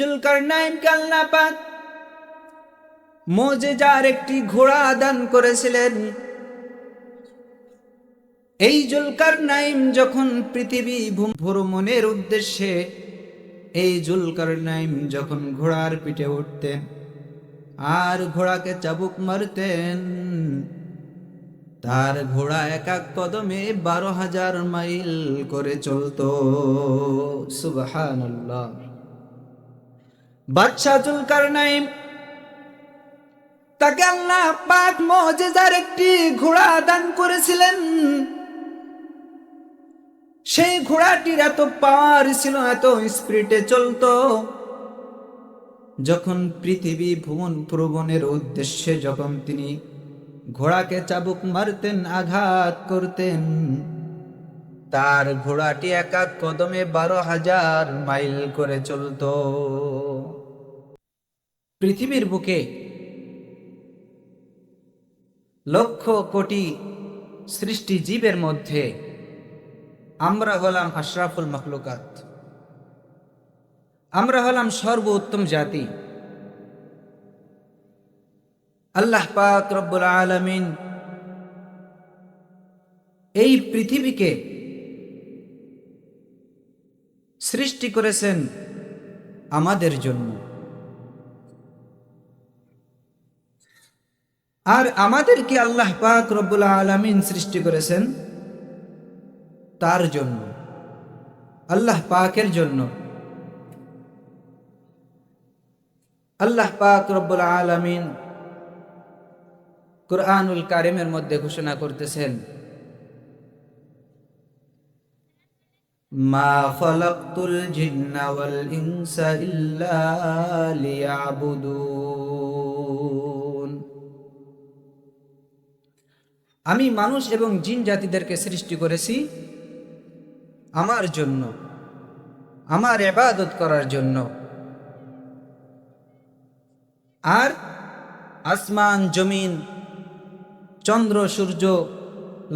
জুলকার নাইম মোজেজার একটি ঘোড়া দান করেছিলেন। এই জুলকার নাইম যখন পৃথিবী ভ্রম- ভ্রমণের উদ্দেশ্যে এই জুলকার নাইম যখন ঘোড়ার পিঠে উঠতেন, আর ঘোড়াকে চাবুক মারতেন, তার ঘোড়া এক এক কদমে বারো হাজার মাইল করে চলতো। সুবহানাল্লাহ। বাদশাহ জুলকার তাকে আল্লাহ পাক মজেজার একটি ঘোড়া দান করেছিলেন। সেই ঘোড়াটির এত পাওয়ার ছিল, এত স্পিরিটে চলতো। যখন পৃথিবী ভ্রমণ প্রবণের উদ্দেশ্যে যখন তিনি ঘোড়াকে চাবুক মারতেন, আঘাত করতেন, তার ঘোড়াটি এক এক কদমে বারো হাজার মাইল করে চলতো। পৃথিবীর বুকে লক্ষ কোটি সৃষ্টি জীবের মধ্যে আমরা হলাম আশরাফুল মখলুকাত। আমরা হলাম সর্বোত্তম জাতি। আল্লাহ পাক রব্বুল আলামিন এই পৃথিবীকে সৃষ্টি করেছেন আমাদের জন্য। আর আমাদেরকে আল্লাহ পাক রব্বুল আলামিন সৃষ্টি করেছেন তার জন্য, আল্লাহ পাকের জন্য। আল্লাহ পাক রব্বুল আলামিন কুরআনুল কারিমের মধ্যে ঘোষণা করতেছেন, মা খালাকতুল জিন্না ইনসা আমি মানুষ এবং জিন জাতিদেরকে সৃষ্টি করেছি আমার জন্য, আমার এবাদত করার জন্য। আর আসমান, জমিন, চন্দ্র, সূর্য,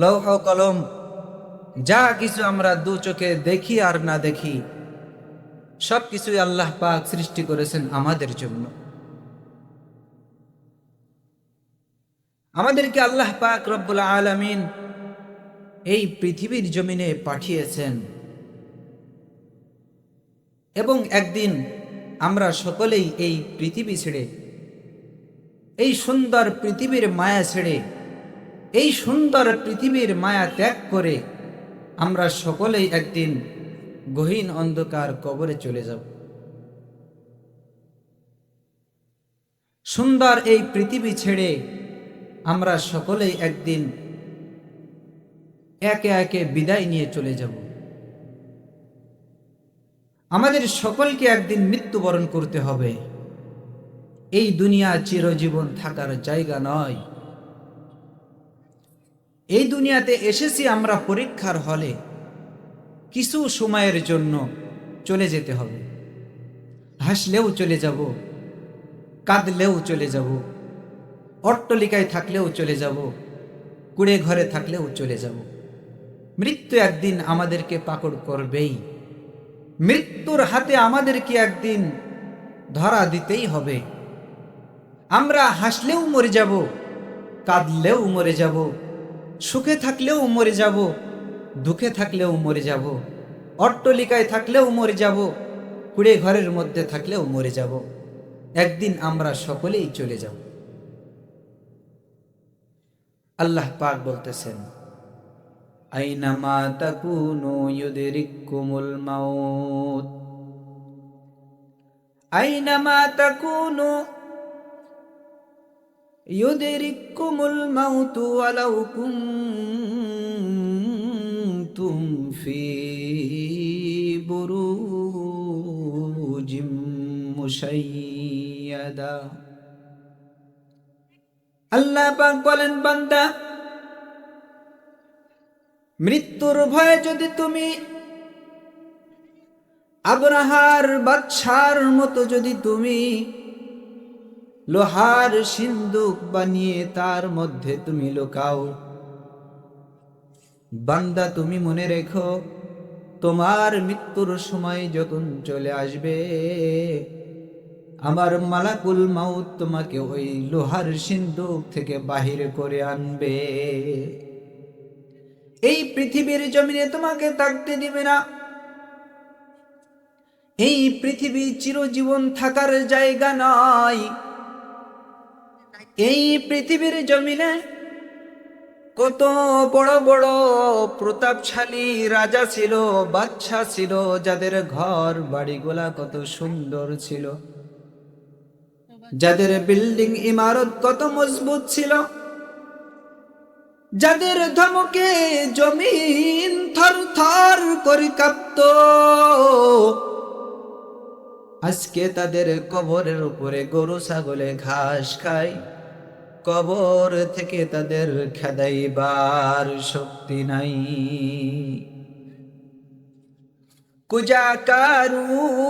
লৌহ, কলম, যা কিছু আমরা দু চোখে দেখি আর না দেখি সব কিছুই আল্লাহ পাক সৃষ্টি করেছেন আমাদের জন্য। আমাদেরকে আল্লাহ পাক রব্বুল আলামিন এই পৃথিবীর জমিনে পাঠিয়েছেন। এবং একদিন আমরা সকলেই এই পৃথিবী ছেড়ে, এই সুন্দর পৃথিবীর মায়া ছেড়ে, এই সুন্দর পৃথিবীর মায়া ত্যাগ করে আমরা সকলেই একদিন গহীন অন্ধকার কবরে চলে যাব। সুন্দর এই পৃথিবী ছেড়ে আমরা সকলেই একদিন একে একে বিদায় নিয়ে চলে যাব। আমাদের সকলকে একদিন মৃত্যুবরণ করতে হবে। এই দুনিয়া চিরজীবন থাকার জায়গা নয়। এই দুনিয়াতে এসেছি আমরা পরীক্ষার হলে। কিছু সময়ের জন্য চলে যেতে হবে। হাসলেও চলে যাব, কাঁদলেও চলে যাব। অট্টলিকায় থাকলেও চলে যাব, কুড়ে ঘরে থাকলেও চলে যাব। মৃত্যু একদিন আমাদেরকে পাকড় করবেই। মৃত্যুর হাতে আমাদেরকে একদিন ধরা দিতেই হবে। আমরা হাসলেও মরে যাব, কাঁদলেও মরে যাব, সুখে থাকলেও মরে যাব, দুঃখে থাকলেও মরে যাব অট্টলিকায় থাকলেও মরে যাব, কুড়ে ঘরের মধ্যে থাকলেও মরে যাব। একদিন আমরা সকলেই চলে যাব। আল্লাহ পাক বলতেছেন আইনামা তাকুনু মাউত। আইনামা তাকুনু ইউদরিকুমুল মাউত ওয়ালাউ কুনতুম ফি বুরুজিম মুশাইয়াদা। আল্লাহ পাক বলেন, বান্দা, মৃত্যুর ভয়ে যদি তুমি আবরাহার বাদশার মতো যদি তুমি লোহার সিন্দুক বানিয়ে তার মধ্যে তুমি লুকাও, বান্দা, তুমি মনে রেখো, তোমার মৃত্যুর সময় যখন চলে আসবে। আমার মালাকুল মাউত তোমাকে ওই লোহার সিন্ধুক থেকে বাহির করে আনবে। এই পৃথিবীর জমিনে তোমাকে থাকতে দিবে না। এই পৃথিবী চিরজীবন থাকার জায়গা নয় এই পৃথিবীর জমিনে কত বড় বড় প্রতাপশালী রাজা ছিল বাচ্চা ছিল, যাদের ঘর বাড়িগুলা কত সুন্দর ছিল। যাদের বিল্ডিং ইমারত কত মজবুত ছিল, যাদের ধমকে জমিন থর থর করে কাঁপত, আজকে তাদের কবরের উপরে গরু, ছাগলে ঘাস খায়। কবর থেকে তাদের খেদাইবার শক্তি নাই। কুজা কারুন,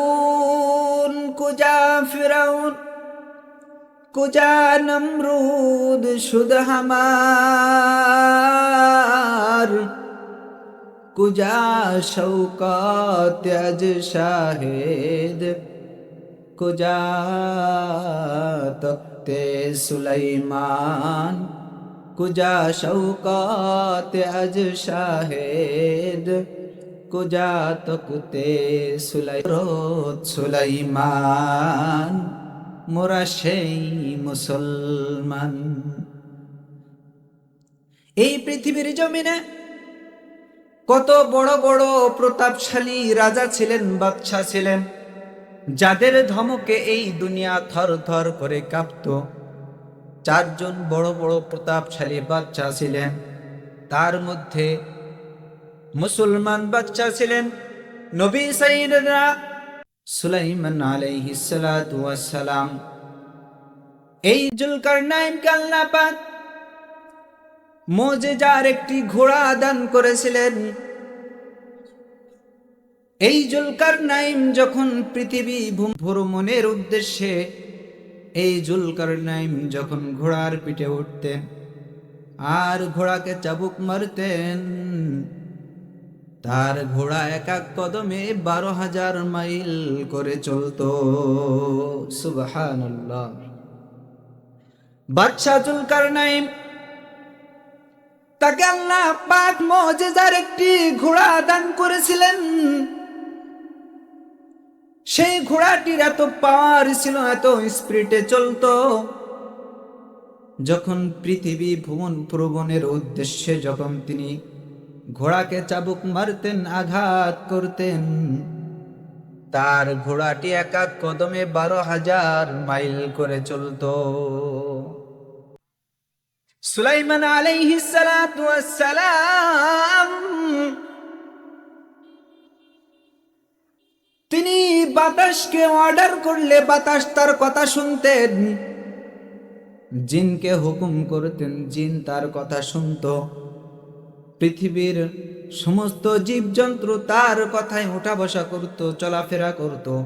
কুজা ফিরাউন কুজা নমরুদ শুদ হামার কুজা শৌকত আজ শাহেদ। কুজা তক্তে সুলাইমান। কুজা শৌকত আজ শাহেদ। কুজা তক্তে সুলাই সুলাইমান। মোরা সেই মুসলমান। এই পৃথিবীর জমিনে কত বড় বড় প্রতাপশালী রাজা ছিলেন, বাদশাহ ছিলেন, যাদের ধমকে এই দুনিয়া থর থর করে কাঁপত। চারজন বড় বড় প্রতাপশালী বাচ্চা ছিলেন, তার মধ্যে মুসলমান বাচ্চা ছিলেন, নবী সাইদরা সুলাইমান আলাইহিস সালাতু ওয়াস সালাম এই আল্লাহ পাক মোজেজার একটি ঘোড়া দান করেছিলেন। এই জুলকার নাইম যখন পৃথিবী ভ্রমণের উদ্দেশ্যে এই জুলকার নাইম যখন ঘোড়ার পিঠে উঠতেন, আর ঘোড়াকে চাবুক মারতেন তার ঘোড়া এক এক কদমে বারো হাজার মাইল করে চলতো। তাকে আল্লাহ পাক একটি ঘোড়া দান করেছিলেন। সেই ঘোড়াটির এত পাওয়ার ছিল, এত স্পিরিটে চলতো। যখন পৃথিবী ভ্রমণ প্রবণের উদ্দেশ্যে, যখন তিনি ঘোড়াকে চাবুক মারতেন, আঘাত করতেন। তার ঘোড়াটি এক এক কদমে বারো হাজার মাইল করে চলতো। সুলাইমান ওয়াস সালাম তিনি বাতাসকে অর্ডার করলে বাতাস তার কথা শুনতেন। জিনকে হুকুম করতেন, জিন তার কথা শুনত। পৃথিবীর সমস্ত জীবজন্তু তার কথায় ওঠা বসা করত, চলাফেরা করত।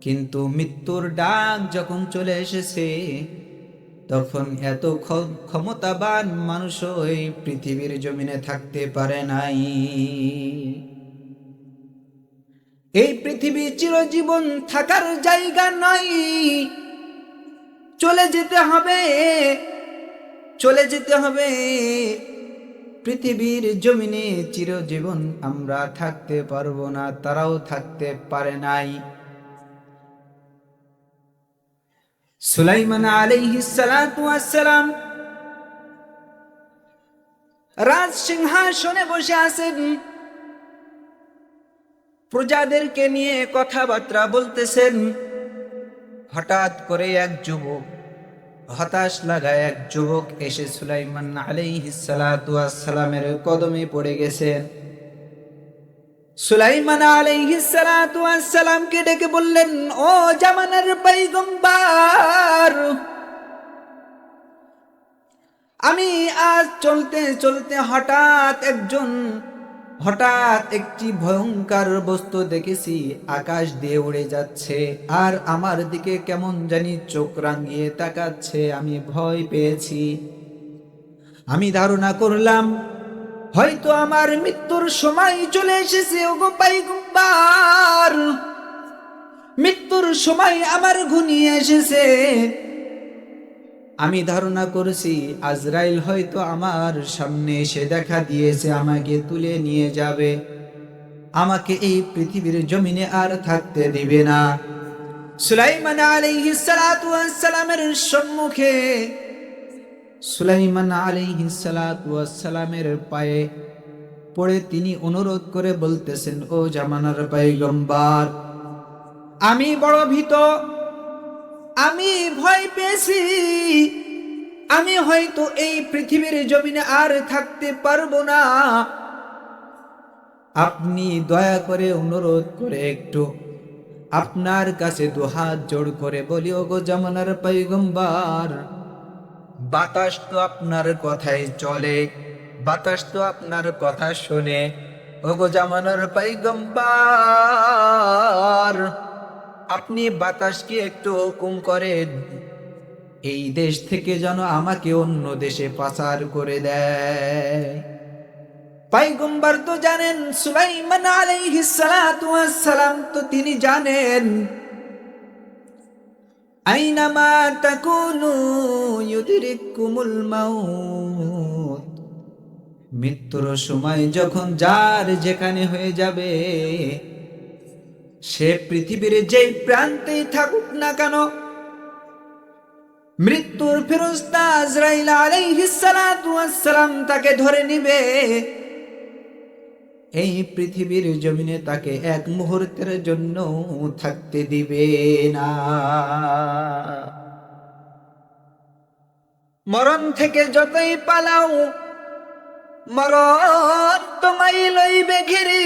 কিন্তু মৃত্যুর ডাক যখন চলে এসেছে, তখন এত ক্ষমতাবান মানুষ এই পৃথিবীর জমিনে থাকতে পারে নাই। এই পৃথিবী চিরজীবন থাকার জায়গা নয়। চলে যেতে হবে, চলে যেতে হবে। পৃথিবীর জমিনে চিরজীবন আমরা থাকতে পারব না, তারাও থাকতে পারে নাই। সুলাইমান আলাইহিস সালাতু ওয়াস সালাম রাজ সিংহাসনে বসে আছেন। প্রজাদেরকে নিয়ে কথাবার্তা বলতেছেন। হঠাৎ করে এক যুবক হতাশ লাগায় এক যুবক এসে সুলাইমান আলাইহিস সালাতু কদমে পড়ে গেছেন সুলাইমান আলাইহিস সালাতু ওয়াস সালামকে ডেকে বললেন, ও জামানার পয়গম্বর, আমি আজ চলতে চলতে হঠাৎ একজন হঠাৎ একটি ভয়ঙ্কর বস্তু দেখেছি, আকাশ দিয়ে উড়ে যাচ্ছে, আর আমার দিকে কেমন জানি চোখ রাঙিয়ে তাকাচ্ছে, আমি ভয় পেয়েছি। আমি ধারণা করলাম, হয়তো আমার মৃত্যুর সময় চলে এসেছে, ওগো পাইগুম্বার। মৃত্যুর সময় আমার ঘনিয়ে এসেছে আমি ধারণা করেছি, আজরাইল হয়তো আমার সামনে এসে দেখা দিয়েছে, আমাকে তুলে নিয়ে যাবে। আমাকে এই পৃথিবীর জমিনে আর থাকতে দিবে না। সুলাইমান ওয়াস সালামের সম্মুখে, সুলাইমান ওয়াস সালামের পায়ে পড়ে তিনি অনুরোধ করে বলতেছেন, ও জামানার পয়গম্বর, আমি বড় ভীত আমি ভয় পেয়েছি। আমি হয়তো এই পৃথিবীর জমিনে আর থাকতে পারব না। আপনি দয়া করে অনুরোধ করে একটু আপনার কাছে দুহাত জোড় করে বলি, ওগো জামানার পৈগম্বার বাতাস তো আপনার কথাই চলে, বাতাস তো আপনার কথা শোনে। ওগো জামানার পৈগম্বার আপনি বাতাসকে একটু হুকুম করেন। এই দেশ থেকে যেন আমাকে অন্য দেশে পাচার করে দেয়। পাইগম্বার তো জানেন, সুলাইমান সালাম তো তিনি জানেন আইনামা তাকুনু ইউদরিকুমুল মাউত। মৃত্যুর সময় যখন যার যেখানে হয়ে যাবে সে পৃথিবীর যেই প্রান্তেই থাকুক না কেন, মৃত্যুর ফেরস্তা আজরাইল আলাইহিস সালাতু ওয়াস সালাম তাকে ধরে নিবে। এই পৃথিবীর জমিনে তাকে এক মুহূর্তের জন্য থাকতে দিবে না। মরণ থেকে যতই পালাও, মরণ তোমায় লইবে ঘিরি।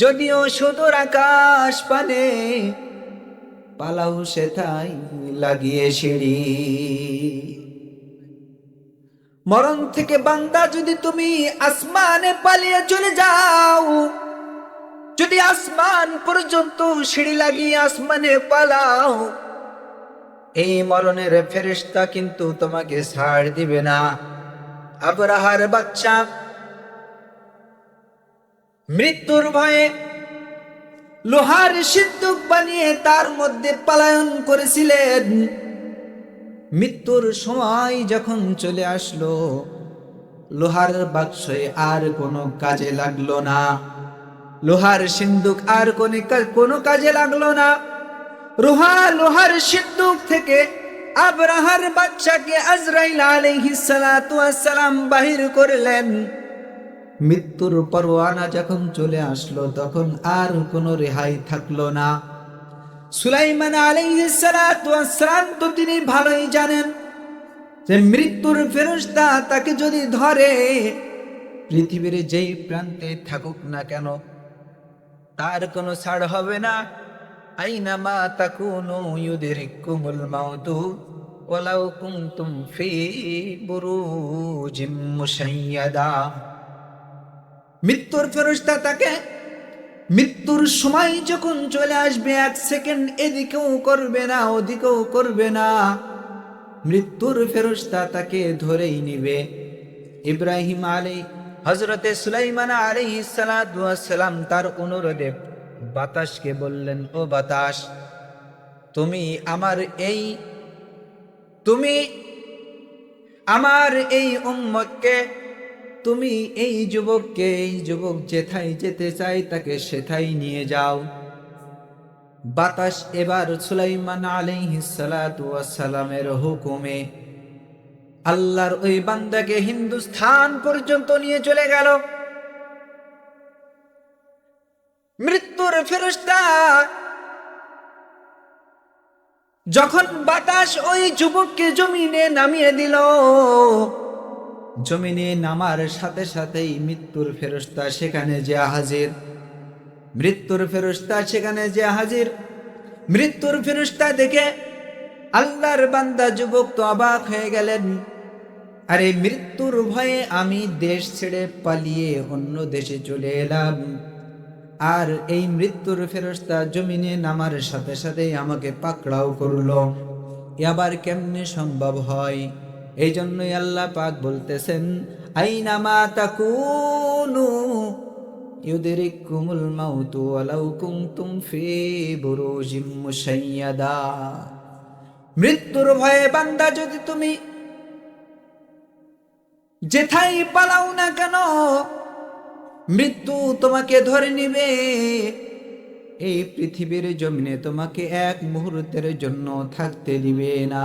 যদিও সুদূর আকাশ পানে, পালাও সেথাই লাগিয়ে সিঁড়ি। মরণ থেকে বান্দা যদি তুমি আসমানে পালিয়ে চলে যাও, যদি আসমান পর্যন্ত সিঁড়ি লাগিয়ে আসমানে পালাও, এই মরণের ফেরিস্তা কিন্তু তোমাকে ছাড় দিবে না। আবরাহার বাচ্চা মৃত্যুর ভয়ে লোহার সিদ্ধুক বানিয়ে তার মধ্যে পালায়ন করেছিলেন। মৃত্যুর সময় যখন চলে আসলো, লোহার বাক্সে আর কোনো কাজে লাগল না। লোহার সিন্ধুক আর কোনো কাজে লাগল না। রোহা লোহার সিন্ধুক থেকে আবরাহার বাচ্চাকে আজরাইল ওয়াস সালাম বাহির করলেন। মৃত্যুর পরোয়ানা যখন চলে আসলো, তখন আর কোনো রেহাই থাকল না। সুলাইমান ওয়াস তো তিনি ভালোই জানেন যে মৃত্যুর ফেরস্তা তাকে যদি ধরে, পৃথিবীর যেই প্রান্তে থাকুক না কেন, তার কোনো ছাড় হবে না। আইনামা তাকুনু ইউদরিকুমুল মাউতু ওয়ালাউ কুনতুম ফি বুরুজিম মুশাইয়াদা। মৃত্যুর ফেরস্তা তাকে। মৃত্যুর সময় যখন চলে আসবে, এক সেকেন্ড এদিকেও করবে না, ওদিকেও করবে না। মৃত্যুর ফেরস্তা তাকে ধরেই নিবে। ইব্রাহিম আলী হজরতে সুলাইমান আলী সালাম তার অনুরোধে বাতাসকে বললেন, ও বাতাস, তুমি আমার এই, তুমি আমার এই উম্মতকে তুমি এই যুবককে, এই যুবক যেথায় যেতে চাই তাকে সেথাই নিয়ে যাও। বাতাস এবার সুলাইমান আলাইহিস সালাতু হুকুমে। আল্লাহর ওই বান্দাকে হিন্দুস্থান পর্যন্ত নিয়ে চলে গেল। মৃত্যুর ফেরস্তা যখন বাতাস ওই যুবককে জমিনে নামিয়ে দিল জমিনে নামার সাথে সাথেই মৃত্যুর ফেরস্তা সেখানে যে হাজির। মৃত্যুর ফেরস্তা সেখানে যে হাজির। মৃত্যুর ফেরস্তা দেখে আল্লাহর বান্দা যুবক তো অবাক হয়ে গেলেন। আরে মৃত্যুর ভয়ে আমি দেশ ছেড়ে পালিয়ে অন্য দেশে চলে এলাম। আর এই মৃত্যুর ফেরস্তা জমিনে নামার সাথে সাথেই আমাকে পাকড়াও করল। এ আবার কেমনে সম্ভব হয়? এই জন্যই আল্লাহ পাক বলতেছেন আইনামা তাকুনু ইউদরিকুমুল মাউতু ওয়ালাউ কুনতুম ফি বুরুজিম মুশাইয়াদা। মৃত্যুর ভয়ে বান্দা যদি তুমি যেথাই পালাও না কেন, মৃত্যু তোমাকে ধরে নিবে। এই পৃথিবীর জমিনে তোমাকে এক মুহূর্তের জন্য থাকতে দিবে না।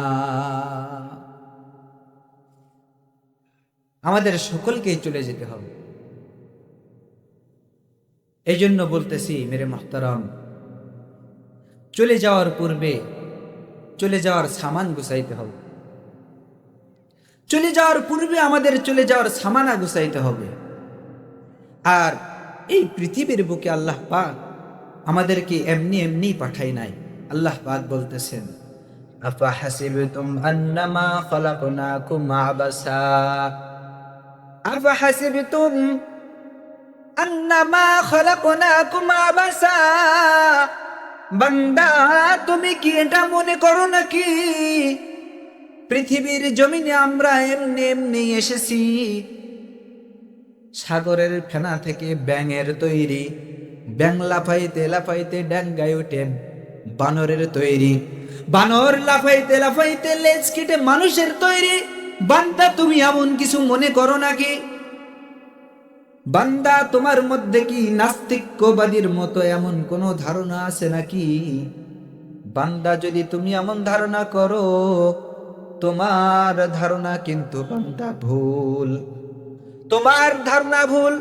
আমাদের সকলকেই চলে যেতে হবে। এই জন্য বলতেছি, মেরে মোহতারাম, চলে যাওয়ার পূর্বে চলে যাওয়ার সামান গুছাইতে হবে। চলে যাওয়ার পূর্বে আমাদের চলে যাওয়ার সামানা গুছাইতে হবে। আর এই পৃথিবীর বুকে আল্লাহ পাক আমাদেরকে এমনি এমনি পাঠাই নাই। আল্লাহ পাক বলতেছেন আফা হাসিবতুম আন্নামা খলাকনাকুম আবাসা? হাসিবতুম আন্নামা খলাকনাকুম আবাসা বান্দা তুমি কি এটা মনে করো নাকি পৃথিবীর জমিনে আমরা এমনি এমনি এসেছি সাগরের ফেনা থেকে ব্যাঙের তৈরি ব্যাং লাফাইতে লাফাইতে ড্যাঙ্গায় ওঠে বানরের তৈরি বানর লাফাইতে লাফাইতে লেজ কেটে মানুষের তৈরি বান্দা, তুমি এমন কিছু মনে করো নাকি? বান্দা, তোমার মধ্যে কি নাস্তিক্যবাদীর মতো এমন কোনো ধারণা আছে নাকি? বান্দা, যদি তুমি এমন ধারণা করো, তোমার ধারণা কিন্তু বান্দা ভুল? তোমার ধারণা ভুল?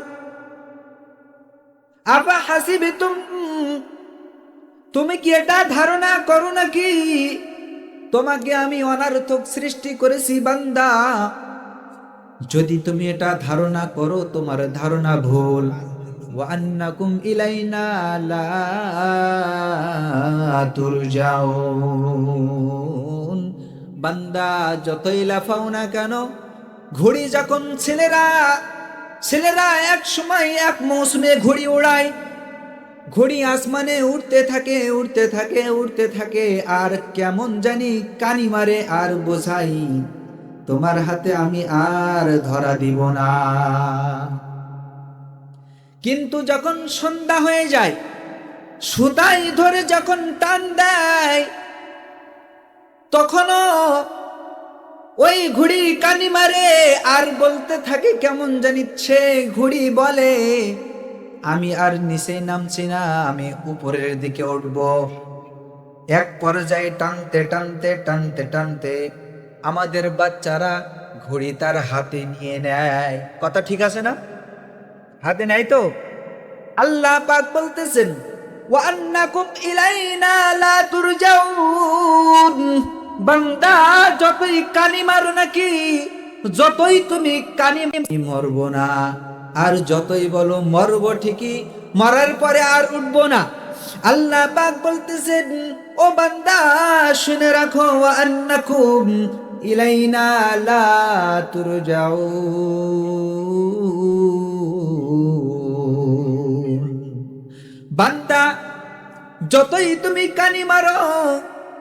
আবা হাসিবে তুমি কি এটা ধারণা করো নাকি? তোমাকে আমি অনার্থক সৃষ্টি করেছি, বান্দা। যদি তুমি এটা ধারণা করো, তোমার ধারণা ভুল। ওয়ান্নাকুম ইলাইনা লা তুরজাউন। বান্দা, যতই লাফাও না কেন, ঘড়ি যখন ছেলেরা ছেলেরা এক সময় এক মৌসুমে ঘড়ি ওড়ায় ঘড়ি আসমানে উঠতে থাকে উঠতে থাকে উঠতে থাকে। আর কেমন জানি কানি মারে আর বোঝাই, তোমার হাতে আমি আর ধরা দিব না। কিন্তু যখন সন্ধ্যা হয়ে যায়, সুতাই ধরে যখন টান দেয়, তখনও ওই ঘুড়ি কানি মারে আর বলতে থাকে, কেমন জানিচ্ছে ঘুড়ি বলে আমি আর নিচে নামছি না, আমি উপরের দিকে উঠব। এক পর্যায়ে টানতে টানতে টানতে টানতে আমাদের বাচ্চারা ঘড়ি তার হাতে নিয়ে নেয়। কথা ঠিক আছে না? হাতে নেয় তো? আল্লাহ পাক বলতেছেন ওয়ান্নাকুম ইলাইনা লা তুরজাউন। বান্দা যতই কানি মারো নাকি, যতই তুমি কানি মরব না। আর যতই বলো মরব ঠিকই, মরার পরে আর উঠব না। আল্লাহ পাক বলতেছেন, ও বান্দা, শুনে রাখো আন্নাকুম ইলাইনা লা তুরজাউন। বান্দা, যতই তুমি কানি মারো,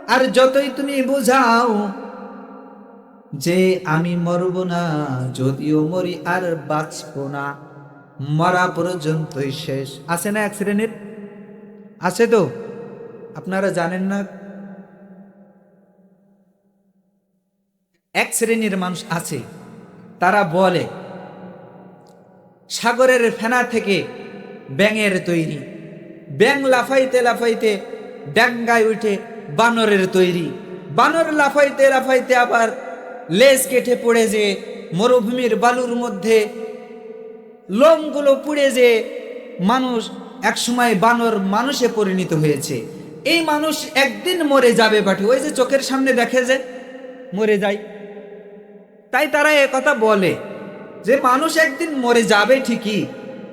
আর যতই তুমি বুঝাও যে আমি মরব না, যদিও মরি আর বাঁচব না। মরা পর্যন্তই শেষ। আছে না এক শ্রেণির? আছে তো? আপনারা জানেন না? এক শ্রেণির মানুষ আছে, তারা বলে, সাগরের ফেনা থেকে ব্যাঙের তৈরি। ব্যাং লাফাইতে লাফাইতে ডাঙ্গায় উঠে বানরের তৈরি। বানর লাফাইতে লাফাইতে আবার লেজ কেটে পড়ে যে মরুভূমির বালুর মধ্যে লোমগুলো পুড়ে যে মানুষ একসময় বানর মানুষে পরিণত হয়েছে। এই মানুষ একদিন মরে যাবে বাটি ওই যে চোখের সামনে দেখে যে মরে যায়। তাই তারা এ কথা বলে যে মানুষ একদিন মরে যাবে ঠিকই,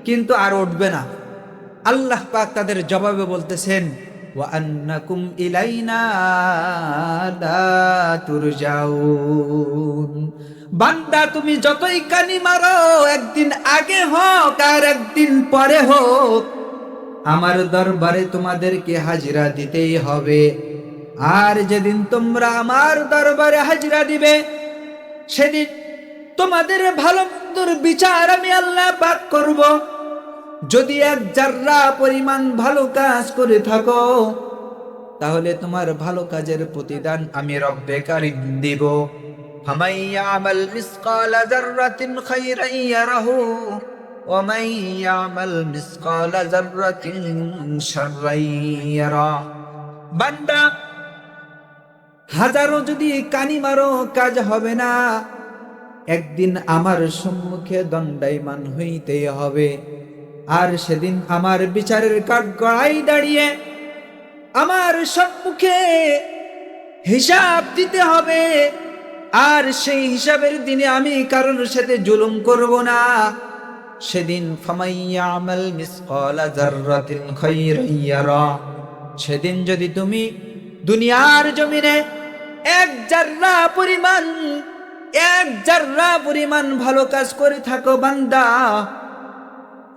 কিন্তু আর উঠবে না। আল্লাহ পাক তাদের জবাবে বলতেছেন ওয়ান্নাকুম ইলাইনা লা তুরজাউন বান্দা, তুমি যতই কানি মারো, একদিন আগে হোক আর একদিন পরে হোক, আমার দরবারে তোমাদেরকে হাজিরা দিতেই হবে। আর যেদিন তোমরা আমার দরবারে হাজিরা দিবে, সেদিন তোমাদের ভালো বিচার আমি আল্লাহ পাক করব। যদি এক জাররা পরিমাণ ভালো কাজ করে থাকো, তাহলে তোমার ভালো কাজের প্রতিদান আমি রব্বে কারিম দিব। ফামাই আমাল মিসকাল জাররাতিন খাইরান ইয়ারাহু ওয়া মান ইয়ামাল মিসকাল জাররাতিন শাররান ইয়ারা। বান্দা, হাজারো যদি কানি মারো, কাজ হবে না। একদিন আমার সম্মুখে দণ্ডায়মান হইতে হবে। আর সেদিন আমার বিচারের কাঠ গড়াই দাঁড়িয়ে আমার সম্মুখে হিসাব দিতে হবে। আর সেই হিসাবের দিনে আমি কারোর সাথে জুলুম করব না। সেদিন সেদিন যদি তুমি দুনিয়ার জমিনে এক জাররা পরিমাণ, এক জাররা পরিমাণ ভালো কাজ করে থাকো বান্দা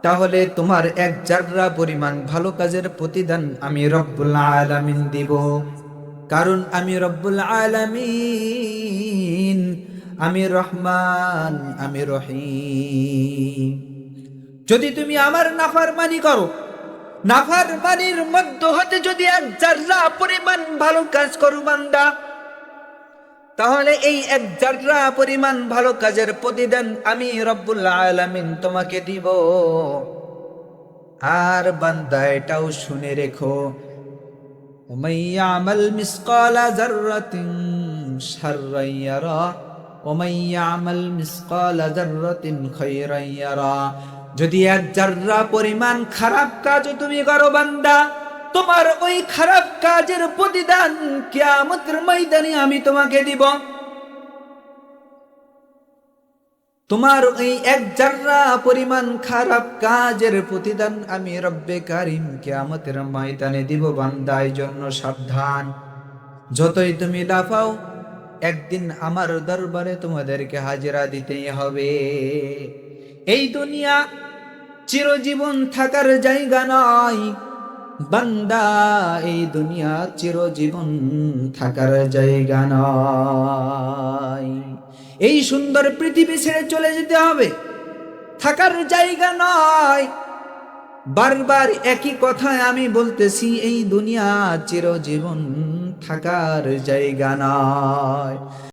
তাহলে তোমার এক জাররা পরিমাণ ভালো কাজের প্রতিদান আমি রব্বুল আলামিন দিব। কারণ আমি রব্বুল আলামিন, আমি রহমান, আমি রহিম। যদি তুমি আমার নাফারমানি করো, নাফারমানির মধ্য হতে যদি এক জাররা পরিমাণ ভালো কাজ করো বান্দা তাহলে এই এক জাররা পরিমাণ ভালো কাজের প্রতিদান আমি রব্বুল আলামিন তোমাকে দিব আর বান্দা এটাও শুনে রেখো ومن يعمل مثقال ذرة شرا يرى ومن يعمل مثقال ذرة خيرا يرى যদি এক জাররা পরিমাণ খারাপ কাজ তুমি করো বান্দা তোমার ওই খারাপ কাজের প্রতিদান কিয়ামতের ময়দানে আমি তোমাকে দিব। তোমার ওই এক জাররা পরিমাণ খারাপ কাজের প্রতিদান আমি রব্বে কারিম কিয়ামতের ময়দানে দিব বান্দায় জন্য সাবধান। যতই তুমি লাফাও, একদিন আমার দরবারে তোমাদেরকে হাজিরা দিতেই হবে। এই দুনিয়া চিরজীবন থাকার জায়গা নয় বান্দা, এই দুনিয়া চিরজীবন থাকার জায়গা নয়। এই সুন্দর পৃথিবী ছেড়ে চলে যেতে হবে, থাকার জায়গা নয়। বারবার একই কথায় আমি বলতেছি, এই দুনিয়া চিরজীবন থাকার জায়গা নয়।